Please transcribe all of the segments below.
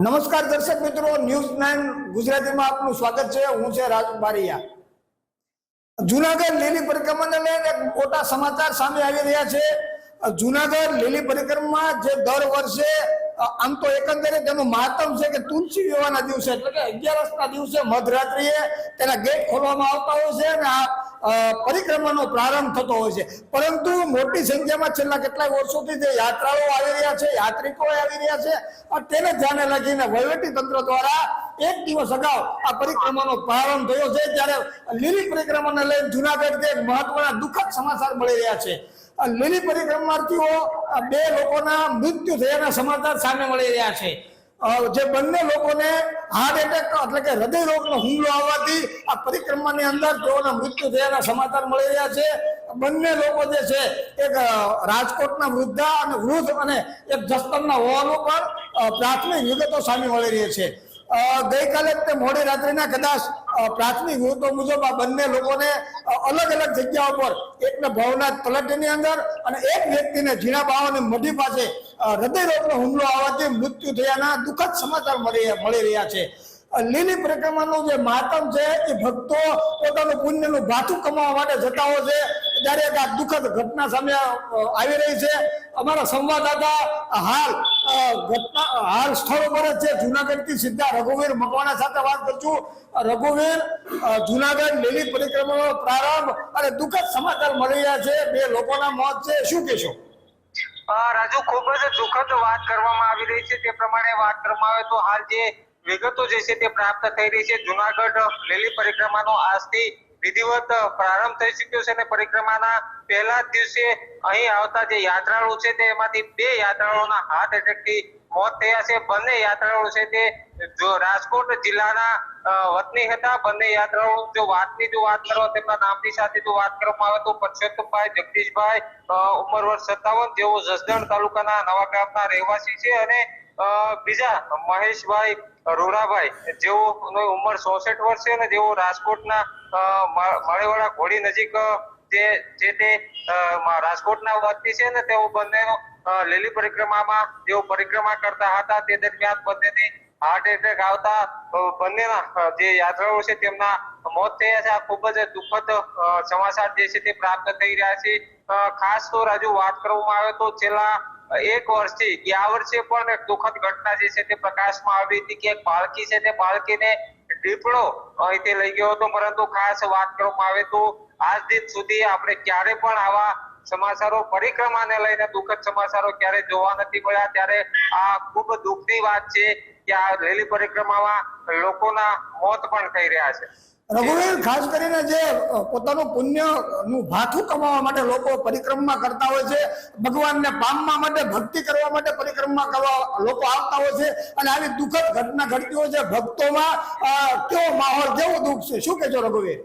નમસ્કાર દર્શક મિત્રો, ન્યૂઝ નાઇન ગુજરાતીમાં આપનું સ્વાગત છે. હું છે રાજ બારિયા. જુનાગઢ લીલી પરિક્રમાને લઈને મોટા સમાચાર સામે આવી રહ્યા છે. જુનાગઢ લીલી પરિક્રમા જે દર વર્ષે આમ તો એકંદરે તેનું મહાત્મ છે કે તુલસી વિવાહના દિવસે, એટલે કે અગિયારસના દિવસે મધરાત્રિએ તેના ગેટ ખોલવામાં આવતા હોય છે અને આ પરિક્રમાનો પ્રારંભ થતો હોય છે. પરંતુ મોટી સંખ્યામાં છેલ્લા કેટલાય વર્ષોથી જે યાત્રાઓ આવી રહ્યા છે યાત્રિકો આવી રહ્યા છે તેને ધ્યાને રાખીને વહીવટી તંત્ર દ્વારા એક દિવસ અગાઉ આ પરિક્રમાનો પ્રારંભ થયો છે, ત્યારે લીલી પરિક્રમાને લઈને જુનાગઢ એક મહત્વના દુઃખદ સમાચાર મળી રહ્યા છે. લીલી પરિક્રમાર્થીઓ બે લોકોના મૃત્યુ થયાના સમાચાર સામે મળી રહ્યા છે. જે બંને લોકોને હાર્ટ એટેક એટલે કે હૃદય રોગનો હુમલો આવવાથી આ પરિક્રમાની અંદર તેઓના મૃત્યુ થયાના સમાચાર મળી રહ્યા છે. બંને લોકો જે છે, એક રાજકોટના વૃદ્ધા અને વૃદ્ધ અને એક જસ્તરના હોવાનું પણ પ્રાથમિક વિગતો સામે મળી રહી છે. ગઈકાલે તે મોડી રાત્રિના કદાચ પ્રાથમિક વિગતો મુજબ આ બંને લોકોને અલગ અલગ જગ્યાઓ પર એકને ભવનાથ તલાટીની અંદર અને એક વ્યક્તિને ઝીણા બાવાની મઢી પાસે હૃદયરોગનો હુમલો આવવાથી મૃત્યુ થયાના દુઃખદ સમાચાર મળી મળી રહ્યા છે. લીલી પરિક્રમાનું જે માતમ છે, એ ભક્તો પોતાનું પુણ્યનું ભાથું કમાવા માટે જતા હોય છે. એક આ દુઃખદ ઘટના સામે આવી રહી છે. અમારા સંવાદદાતા હાલ ઘટના હાલ સ્થળ ઉપર જ છે. જુનાગઢથી સીધા રઘુવીર મકવાણા સાથે વાત કરશું રઘુવીર જુનાગઢ લીલી પરિક્રમાનો પ્રારંભ અને દુઃખદ સમાચાર મળી રહ્યા છે. બે લોકોના મોત છે. શું કહેશો? રાજુ, ખૂબ જ દુઃખદ વાત કરવામાં આવી રહી છે. તે પ્રમાણે વાત કરવામાં આવે તો હાલ જે વિગતો જે છે તે પ્રાપ્ત થઈ રહી છે. જુનાગઢ લીલી પરિક્રમાનો આજથી વિધિવત પ્રારંભ થઈ ચુક્યો છે અને પરિક્રમાના પહેલા જ દિવસે અહીં આવતા જે યાત્રાળુ છે તેમાંથી બે યાત્રાળુઓના હાર્ટ એટેકથી મોત થયા છે. બંને યાત્રાળુ છે તે જો રાજકોટ જિલ્લાના વતની હતા. બંને યાત્રાળુ જો વાતની જો વાત કરો, તેમના નામની સાથે જો વાત કરવામાં આવે તો પરસોત્તમભાઈ, જગદીશભાઈ ઉમર વર્ષ સત્તાવન, જેઓ જસદણ તાલુકાના નવા ગામના રહેવાસી છે અને બીજા મહેશભાઈ રોરાભાઈ, જેઓની ઉંમર ચોસઠ વર્ષ છે અને જેઓ રાજકોટના મળેવાળા ઘોડી નજીક જે તે રાજકોટના વતની છે ને તેઓ બંનેનો લીલી પરિક્રમામાં જેઓ પરિક્રમા કરતા હતા, તે દરમિયાન બંનેને હાર્ટ એટેક આવતા બંનેના જે યાત્રાઓ છે તેમના મોત થયા છે. આ ખૂબ જ દુઃખદ સમાચાર જે છે તે પ્રાપ્ત થઈ રહ્યા છે. ખાસ તો રાજુ વાત કરવામાં આવે તો છેલ્લા એક વર્ષથી ગયા વર્ષે પણ એક દુઃખદ ઘટના જે છે તે પ્રકાશમાં આવી હતી કે એક બાળકી છે તે બાળકીને દીપડો અહીંથી લઈ ગયો હતો. પરંતુ ખાસ વાત કરવામાં આવે તો આજ દિન સુધી આપણે ક્યારે પણ આવા સમાચારો પરિક્રમાને લઈને દુઃખદ સમાચારો ક્યારે જોવા નથી મળ્યા, ત્યારે આ ખૂબ દુઃખની વાત છે કે આ રેલી પરિક્રમામાં લોકોના મોત પણ થઈ રહ્યા છે. રઘુવીર, ખાસ કરીને જે પોતાનું પુણ્યનું ભાથું કમાવા માટે લોકો પરિક્રમા કરતા હોય છે, ભગવાનને પામવા માટે, ભક્તિ કરવા માટે પરિક્રમા કરવા લોકો આવતા હોય છે, અને આવી દુઃખદ ઘટના ઘટતી હોય છે, ભક્તોમાં કેવો માહોલ, કેવો દુઃખ છે? શું કેજો રઘુવીર?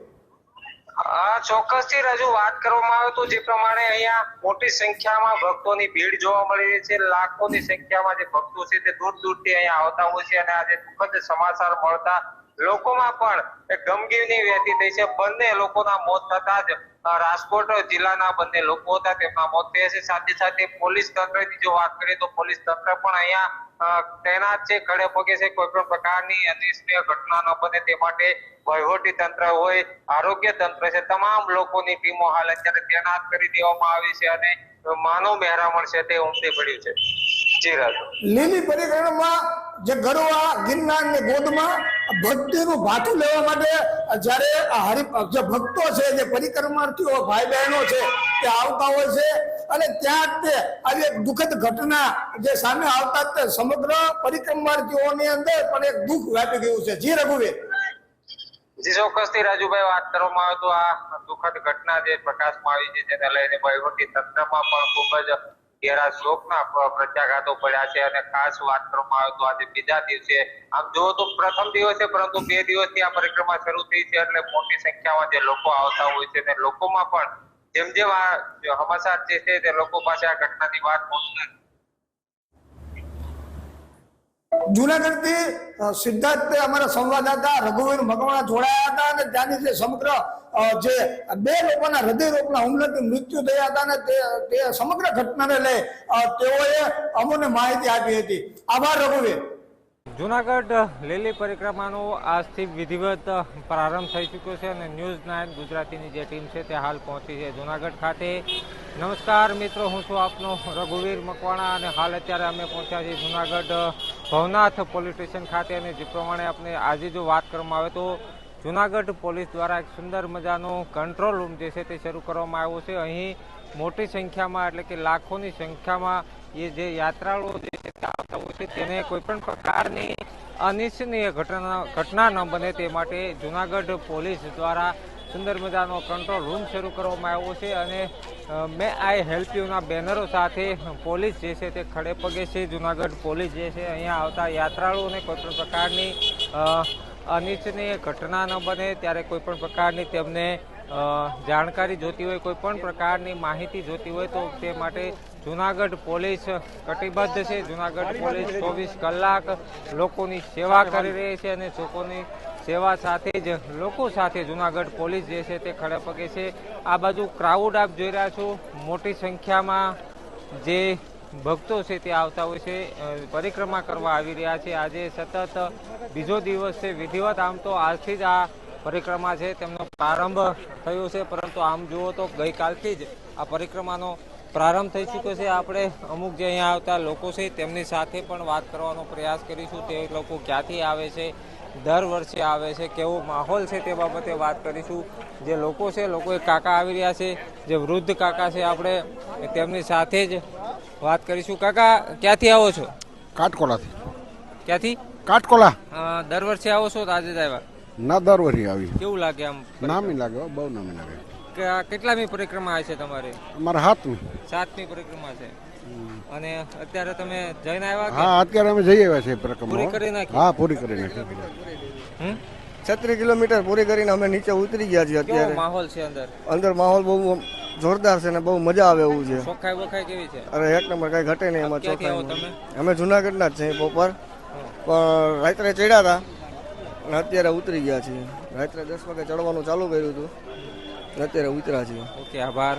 ચોક્કસથી વાત કરવામાં આવે તો જે પ્રમાણે અહીંયા મોટી સંખ્યામાં ભક્તોની ભીડ જોવા મળી રહી છે. લાખોની સંખ્યામાં જે ભક્તો છે તે દૂર દૂરથી અહીંયા આવતા હોય છે અને આજે દુઃખદ સમાચાર મળતા લોકોમાં પણ ગમગીની વહેતી થઈ છે. બંને લોકોના મોત થતા જ રાજકોટ જિલ્લાના બંને લોકો હતા. તેમના મોત થયા છે. સાથે સાથે પોલીસ તંત્રની જો વાત કરીએ તો પોલીસ તંત્ર પણ અહીંયા તૈનાત છે. ખડે પગે છે. કોઈ પણ પ્રકારની અનિચ્છનીય ઘટના ન બને તે માટે વહીવટી તંત્ર હોય, આરોગ્ય તંત્ર છે, તમામ લોકોની ટીમો હાલ અત્યારે તૈનાત કરી દેવામાં આવી છે અને માનવ મહેરામણ છે તે ઉમટી પડ્યું છે. લીલી પરિક્રમા જે ગરવા ગિરનાર ને ગોદમાં ભક્તિનું ભાથું લેવા માટે જ્યારે હરિ જે ભક્તો છે જે પરિક્રમાર્થીઓ ભાઈ બહેનો છે તે આવતા હોય છે અને ત્યાં તે આવી એક દુઃખદ ઘટના જે સામે આવતા તે સમગ્ર પરિક્રમાર્થીઓની અંદર પણ એક દુઃખ વ્યાપી ગયું છે. જી રઘુવીર. જી ચોક્કસથી રાજુભાઈ વાત કરવામાં આવે તો આ દુઃખદ ઘટના જે પ્રકાશમાં આવી છે તેને લઈને વહીવટી તંત્રમાં પણ ખૂબ જ ઘેરા શોકના પ્રત્યાઘાતો પડ્યા છે અને ખાસ વાત કરવામાં આવે તો આજે બીજા દિવસે, આમ જુઓ તો પ્રથમ દિવસે પરંતુ બે દિવસથી આ પરિક્રમા શરૂ થઈ છે એટલે મોટી સંખ્યામાં જે લોકો આવતા હોય છે તે લોકોમાં પણ જેમ જેમ આ જે જે છે તે લોકો પાસે આ ઘટનાની વાત પહોંચતા જુનાગઢથી સિદ્ધાર્થ અમારા સંવાદદાતા રઘુવીર મકવાણા જોડાયા હતા અને ત્યાંની જે સમગ્ર જે બે લોકોના હૃદય રોગના હુમલાથી મૃત્યુ થયા હતા અને તે સમગ્ર ઘટનાને લઈ તેઓએ અમને માહિતી આપી હતી. આભાર રઘુવીર. જુનાગઢ લીલી પરિક્રમાનો આજથી વિધિવત પ્રારંભ થઈ ચૂક્યો છે અને ન્યૂઝ નાઇન ગુજરાતીની જે ટીમ છે તે હાલ પહોંચી છે. જુનાગઢ ખાતે નમસ્કાર મિત્રો, હું છું આપનો રઘુવીર મકવાણા અને હાલ અત્યારે અમે પહોંચ્યા છીએ જુનાગઢ ભવનાથ પોલીસ સ્ટેશન ખાતે અને જે પ્રમાણે આપણે આજે જો વાત કરવામાં આવે તો જુનાગઢ પોલીસ દ્વારા એક સુંદર મજાનો કંટ્રોલ રૂમ જે છે તે શરૂ કરવામાં આવ્યો છે. અહીં મોટી સંખ્યામાં એટલે કે લાખોની સંખ્યામાં એ જે યાત્રાળુઓ જે આવતા હોય છે તેને કોઈપણ પ્રકારની અનિચ્છનીય ઘટના ઘટના ન બને તે માટે જુનાગઢ પોલીસ દ્વારા સુંદર મજાનો કંટ્રોલ રૂમ શરૂ કરવામાં આવ્યો છે અને મે આઈ હેલ્પ યુના બેનરો સાથે પોલીસ જે છે તે ખડે પગે છે, જુનાગઢ પોલીસ જે છે અહીંયા આવતા યાત્રાળુઓને કોઈ પણ પ્રકારની અનિચ્છનીય ઘટના ન બને, ત્યારે કોઈપણ પ્રકારની તેમને જાણકારી જોતી હોય કોઈપણ પ્રકારની માહિતી જોતી હોય, તો તે માટે જુનાગઢ પોલીસ કટિબદ્ધ છે. જુનાગઢ પોલીસ ચોવીસ કલાક લોકોની સેવા કરી રહી છે અને લોકોની સેવા સાથે જ, લોકો સાથે જુનાગઢ પોલીસ જે છે તે ખડે પગે છે. આ બાજુ ક્રાઉડ આપ જોઈ રહ્યા છો. મોટી સંખ્યામાં જે ભક્તો છે તે આવતા હોય છે. પરિક્રમા કરવા આવી રહ્યા છે. આજે સતત બીજો દિવસ છે. વિધિવત આમ તો આજથી જ આ પરિક્રમા છે. તેમનો પ્રારંભ થયો છે. પરંતુ આમ જુઓ તો ગઈકાલથી જ આ પરિક્રમાનો પ્રારંભ થઈ ચૂક્યો છે. આપણે અમુક જે અહીંયા આવતા લોકો છે તેમની સાથે પણ વાત કરવાનો પ્રયાસ કરીશું. તે લોકો ક્યાંથી આવે છે? દર વર્ષે આવે છે કેવો માહોલ છે તે બાબતે વાત કરીશું. જે લોકો છે લોકો કાકા આવી રહ્યા છે જે વૃદ્ધ કાકા છે આપણે તેમની સાથે જ વાત કરીશું. કાકા ક્યાંથી આવો છો? કાટકોલાથી. ક્યાંથી? કાટકોલા. દર વર્ષે આવો છો તો આજે જ આવ્યા ના દર વર્ષે આવી. કેવું લાગે આમ નામી લાગે બહુ નામી લાગે. કે આ કેટલામી પરિક્રમા આવે છે તમારે? અમારા હાથમી સાતમી પરિક્રમા છે. અને અત્યારે તમે જઈને આવ્યા હા અત્યારે અમે જઈ આવ્યા છીએ પૂરી કરી નાખી? હા પૂરી કરી નાખી? છત્રીસ કિલોમીટર પૂરી કરીને અમે નીચે ઉતરી ગયા છીએ અત્યારે. માહોલ છે અંદર? અંદર માહોલ બહુ જોરદાર છે ને બહુ મજા આવે એવું છે. ચોખ્ખાઈ વખાઈ કેવી છે? અરે એક નંબર કઈ ઘટે નહીં એમાં ચોખાઈ અમે જુનાગઢના જ છીએ બપોર પણ રાત્રે ચડ્યા હતા અને અત્યારે ઉતરી ગયા છીએ. રાત્રે દસ વાગે ચડવાનું ચાલુ કર્યું હતું અત્યારે ઉતર્યા છીએ. ઓકે આભાર.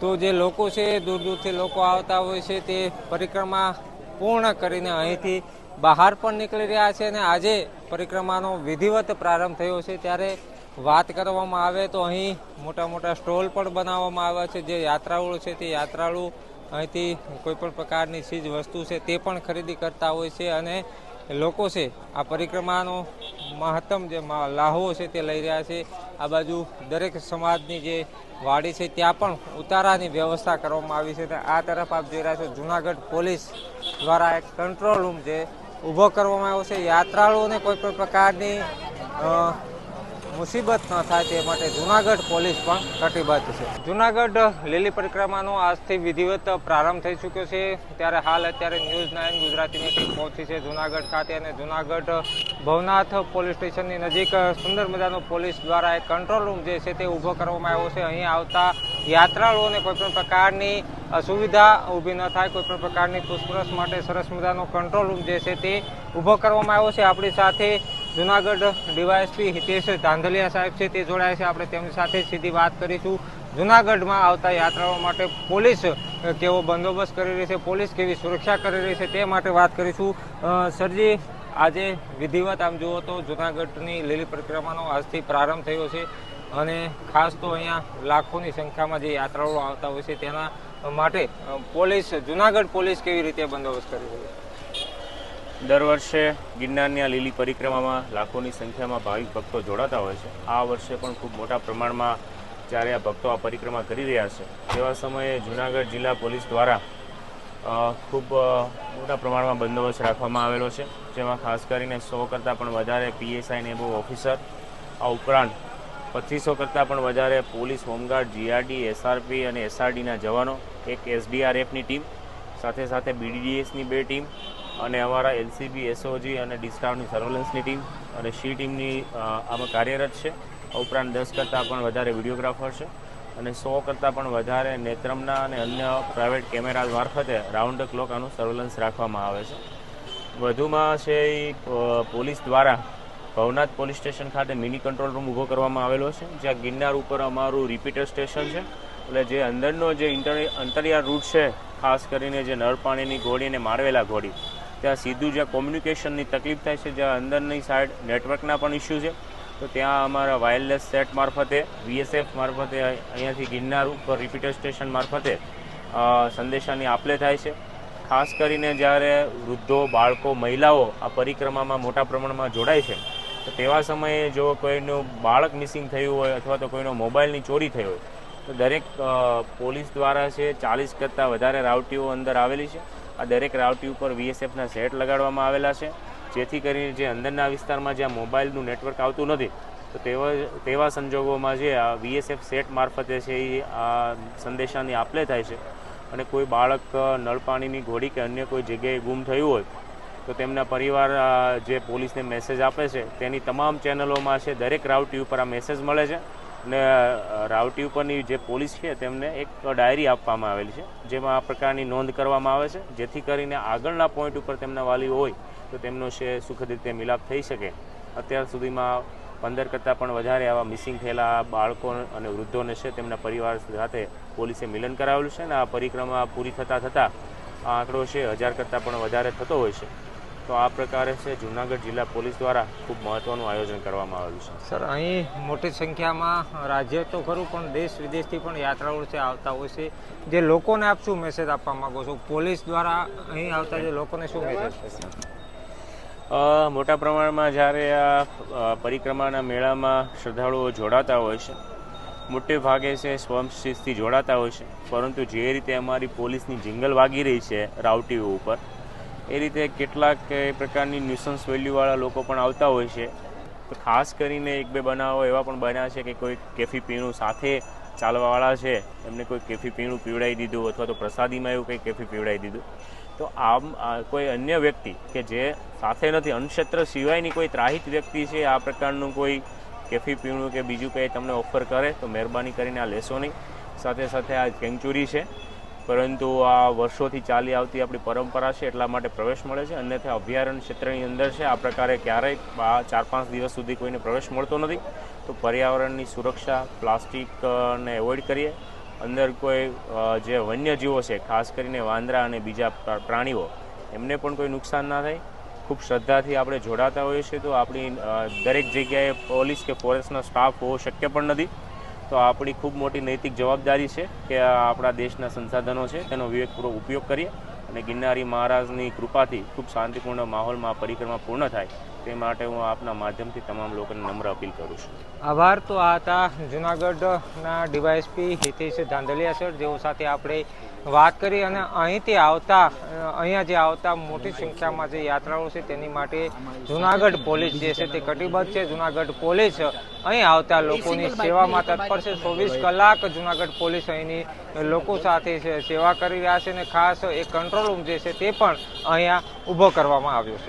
તો જે લોકો છે, દૂર દૂરથી લોકો આવતા હોય છે, તે પરિક્રમા પૂર્ણ કરીને અહીંથી બહાર પણ નીકળી રહ્યા છે અને આજે પરિક્રમાનો વિધિવત પ્રારંભ થયો છે. ત્યારે વાત કરવામાં આવે તો અહીં મોટા મોટા સ્ટોલ પણ બનાવવામાં આવ્યા છે. જે યાત્રાળુ છે, તે યાત્રાળુ અહીંથી કોઈ પણ પ્રકારની ચીજ વસ્તુ છે, તે પણ ખરીદી કરતા હોય છે અને લોકો છે, આ પરિક્રમાનો મહત્તમ જે લાહવો છે તે લઈ રહ્યા છે. આ બાજુ દરેક સમાજની જે વાડી છે ત્યાં પણ ઉતારાની વ્યવસ્થા કરવામાં આવી છે. આ તરફ આપ જોઈ રહ્યા છો જુનાગઢ પોલીસ દ્વારા એક કંટ્રોલ રૂમ જે ઊભો કરવામાં આવ્યો છે. યાત્રાળુઓને કોઈ પણ પ્રકારની મુસીબત ન થાય તે માટે જુનાગઢ પોલીસ પણ કટિબદ્ધ છે. જુનાગઢ લીલી પરિક્રમાનો આજથી વિધિવત પ્રારંભ થઈ ચૂક્યો છે. ત્યારે હાલ અત્યારે ન્યૂઝ નાઇન ગુજરાતીની ટીમ પહોંચી છે જુનાગઢ ખાતે અને જુનાગઢ ભવનાથ પોલીસ સ્ટેશનની નજીક સુંદર મજાનો પોલીસ દ્વારા એક કંટ્રોલ રૂમ જે છે તે ઊભો કરવામાં આવ્યો છે. અહીં આવતા યાત્રાળુઓને કોઈ પણ પ્રકારની અસુવિધા ઊભી ન થાય કોઈ પણ પ્રકારની પૂછપરછ માટે સરસ મજાનો કંટ્રોલ રૂમ જે છે તે ઊભો કરવામાં આવ્યો છે. આપણી સાથે જુનાગઢ ડીવાયએસપી હિતેશ ધાંધલિયા સાહેબ છે, તે જોડાયા છે. આપણે તેમની સાથે સીધી વાત કરીશું. જુનાગઢમાં આવતા યાત્રાઓ માટે પોલીસ કેવો બંદોબસ્ત કરી રહી છે, પોલીસ કેવી સુરક્ષા કરી રહી છે તે માટે વાત કરીશું. સરજી, આજે વિધિવત આમ જુઓ તો જુનાગઢની લીલી પરિક્રમાનો આજથી પ્રારંભ થયો છે અને ખાસ તો અહીંયા લાખોની સંખ્યામાં જે યાત્રાળુઓ આવતા હોય છે, તેના માટે પોલીસ, જુનાગઢ પોલીસ કેવી રીતે બંદોબસ્ત કરી રહી છે? દર વર્ષે ગિરનારની આ લીલી પરિક્રમામાં લાખોની સંખ્યામાં ભાવિક ભક્તો જોડાતા હોય છે. આ વર્ષે પણ ખૂબ મોટા પ્રમાણમાં જ્યારે આ ભક્તો આ પરિક્રમા કરી રહ્યા છે, તેવા સમયે જૂનાગઢ જિલ્લા પોલીસ દ્વારા ખૂબ મોટા પ્રમાણમાં બંદોબસ્ત રાખવામાં આવેલો છે. જેમાં ખાસ કરીને સો કરતાં પણ વધારે પીએસઆઈ ને બહુ ઓફિસર, આ ઉપરાંત પચીસો કરતાં પણ વધારે પોલીસ હોમગાર્ડ જીઆરડી એસઆરપી અને એસઆરડીના જવાનો, એક એસડીઆરએફની ટીમ, સાથે સાથે બીડીડીએસની બે ટીમ અને અમારા એલસીબી એસઓજી અને ડિસ્ટાફની સર્વેલન્સની ટીમ અને સી ટીમની આમાં કાર્યરત છે. ઉપરાંત દસ કરતાં પણ વધારે વિડીયોગ્રાફર છે અને સો કરતાં પણ વધારે નેત્રમના અને અન્ય પ્રાઇવેટ કેમેરા મારફતે રાઉન્ડ ધ ક્લોક આનું સર્વેલન્સ રાખવામાં આવે છે. વધુમાં છે એ પોલીસ દ્વારા ભવનાથ પોલીસ સ્ટેશન ખાતે મિની કંટ્રોલ રૂમ ઊભો કરવામાં આવેલો છે. જ્યાં ગિરનાર ઉપર અમારું રિપીટર સ્ટેશન છે. એટલે જે અંદરનો જે અંતરિયાળ રૂટ છે, ખાસ કરીને જે નળપાણીની ઘોડી અને મારવેલા ઘોડી ત્યાં સીધું જ્યાં કોમ્યુનિકેશનની તકલીફ થાય છે, જ્યાં અંદરની સાઈડ નેટવર્કના પણ ઇસ્યુ છે, તો ત્યાં અમારા વાયરલેસ સેટ મારફતે વીએસએફ મારફતે, અહીંયાથી ગિરનાર ઉપર રિપીટર સ્ટેશન મારફતે સંદેશાની આપલે થાય છે. ખાસ કરીને જ્યારે વૃદ્ધો, બાળકો, મહિલાઓ આ પરિક્રમામાં મોટા પ્રમાણમાં જોડાય છે, તો તેવા સમયે જો કોઈનું બાળક મિસિંગ થયું હોય અથવા તો કોઈનો મોબાઈલની ચોરી થઈ હોય, તો દરેક પોલીસ દ્વારા છે, ચાલીસ કરતાં વધારે રાવટીઓ અંદર આવેલી છે. આ દરેક રાવટી ઉપર વીએસએફના સેટ લગાડવામાં આવેલા છે. જેથી કરીને જે અંદરના વિસ્તારમાં જ્યાં મોબાઈલનું નેટવર્ક આવતું નથી, તો તેવા તેવા સંજોગોમાં જે આ વીએસએફ સેટ મારફતે છે એ આ સંદેશાની આપલે થાય છે. અને કોઈ બાળક નળ પાણીની ઘોડી કે અન્ય કોઈ જગ્યાએ ગુમ થયું હોય, તો તેમના પરિવાર જે પોલીસને મેસેજ આપે છે, તેની તમામ ચેનલોમાં છે દરેક રાવટી ઉપર આ મેસેજ મળે છે. અ, રાવટી ઉપરની જે પોલીસ છે તેમને એક ડાયરી આપવામાં આવેલી છે જેમાં આ પ્રકારની નોંધ કરવામાં આવે છે જેથી કરીને આગળના પોઈન્ટ ઉપર તેમના વાલી હોય તો તેમનો છે સુખદ રીતે મિલાપ થઈ શકે. અત્યાર સુધીમાં પંદર કરતાં પણ વધારે આવા મિસિંગ થયેલા બાળકો અને વૃદ્ધોને છે તેમના પરિવાર સાથે પોલીસે મિલન કરાવેલું છે અને આ પરિક્રમા પૂરી થતાં થતાં આ આંકડો છે હજાર કરતાં પણ વધારે થતો હોય છે. તો આ પ્રકારે છે જૂનાગઢ જિલ્લા પોલીસ દ્વારા ખૂબ મહત્ત્વનું આયોજન કરવામાં આવ્યું છે. સર અહીં મોટી સંખ્યામાં રાજ્ય તો ખરું પણ દેશ વિદેશથી પણ યાત્રાળુ છે આવતા હોય છે. જે લોકોને આપ શું મેસેજ આપવા માગો છો? પોલીસ દ્વારા અહીં આવતા જે લોકોને શું મેસેજ છે મોટા પ્રમાણમાં જ્યારે આ પરિક્રમાના મેળામાં શ્રદ્ધાળુઓ જોડાતા હોય છે મોટે ભાગે છે સ્વયંશિસ્તથી જોડાતા હોય છે પરંતુ જે રીતે અમારી પોલીસની જિંગલ વાગી રહી છે રાઉટીઓ ઉપર એ રીતે કેટલાક એ પ્રકારની ન્યુસન્સ વેલ્યુવાળા લોકો પણ આવતા હોય છે. તો ખાસ કરીને એક બે બનાવો એવા પણ બન્યા છે કે કોઈ કેફી પીણું સાથે ચાલવાવાળા છે, એમને કોઈ કેફી પીણું પીવડાવી દીધું અથવા તો પ્રસાદીમાં એવું કંઈ કેફી પીવડાવી દીધું. તો આમ કોઈ અન્ય વ્યક્તિ કે જે સાથે નથી અનક્ષેત્ર સિવાયની કોઈ ત્રાહિત વ્યક્તિ છે, આ પ્રકારનું કોઈ કેફી પીણું કે બીજું કંઈ તમને ઓફર કરે તો મહેરબાની કરીને આ લેશો નહીં. સાથે સાથે આ કેંચુરી છે. પરંતુ આ વર્ષોથી ચાલી આવતી આપણી પરંપરા છે એટલા માટે પ્રવેશ મળે છે. અન્યથા અભયારણ્ય ક્ષેત્રની અંદર છે, આ પ્રકારે ક્યારેય આ ચાર પાંચ દિવસ સુધી કોઈને પ્રવેશ મળતો નથી. તો પર્યાવરણની સુરક્ષા પ્લાસ્ટિકને એવોઇડ કરીએ. અંદર કોઈ જે વન્યજીવો છે, ખાસ કરીને વાંદરા અને બીજા પ્રાણીઓ, એમને પણ કોઈ નુકસાન ના થાય. ખૂબ શ્રદ્ધાથી આપણે જોડાતા હોઈએ છીએ. તો આપણી દરેક જગ્યાએ પોલીસ કે ફોરેસ્ટનો સ્ટાફ હોવો શક્ય પણ નથી. તો આપણી ખૂબ મોટી નૈતિક જવાબદારી છે કે આપણા દેશના સંસાધનો છે, તેનો વિવેકપૂર્વક ઉપયોગ કરીએ અને ગિરનારી મહારાજની કૃપાથી ખૂબ શાંતિપૂર્ણ માહોલમાં પરિક્રમા પૂર્ણ થાય તે માટે હું આપના માધ્યમથી તમામ લોકોને નમ્ર અપીલ કરું છું. આભાર. તો આ હતા જુનાગઢના ડીવાયએસપી હિતેશ ધાંધલિયા સર, જેઓ સાથે આપણે વાત કરી અને અહીંથી આવતા, અહીંયા જે આવતા મોટી સંખ્યામાં જે યાત્રાળુ છે તેની માટે જુનાગઢ પોલીસ જે છે તે કટિબદ્ધ છે. જુનાગઢ પોલીસ અહીં આવતા લોકોની સેવામાં તત્પર છે. ચોવીસ કલાક જુનાગઢ પોલીસ અહીંની લોકો સાથે સેવા કરી રહ્યા છે અને ખાસ એક કંટ્રોલ રૂમ જે છે તે પણ અહીંયા ઊભો કરવામાં આવ્યો છે.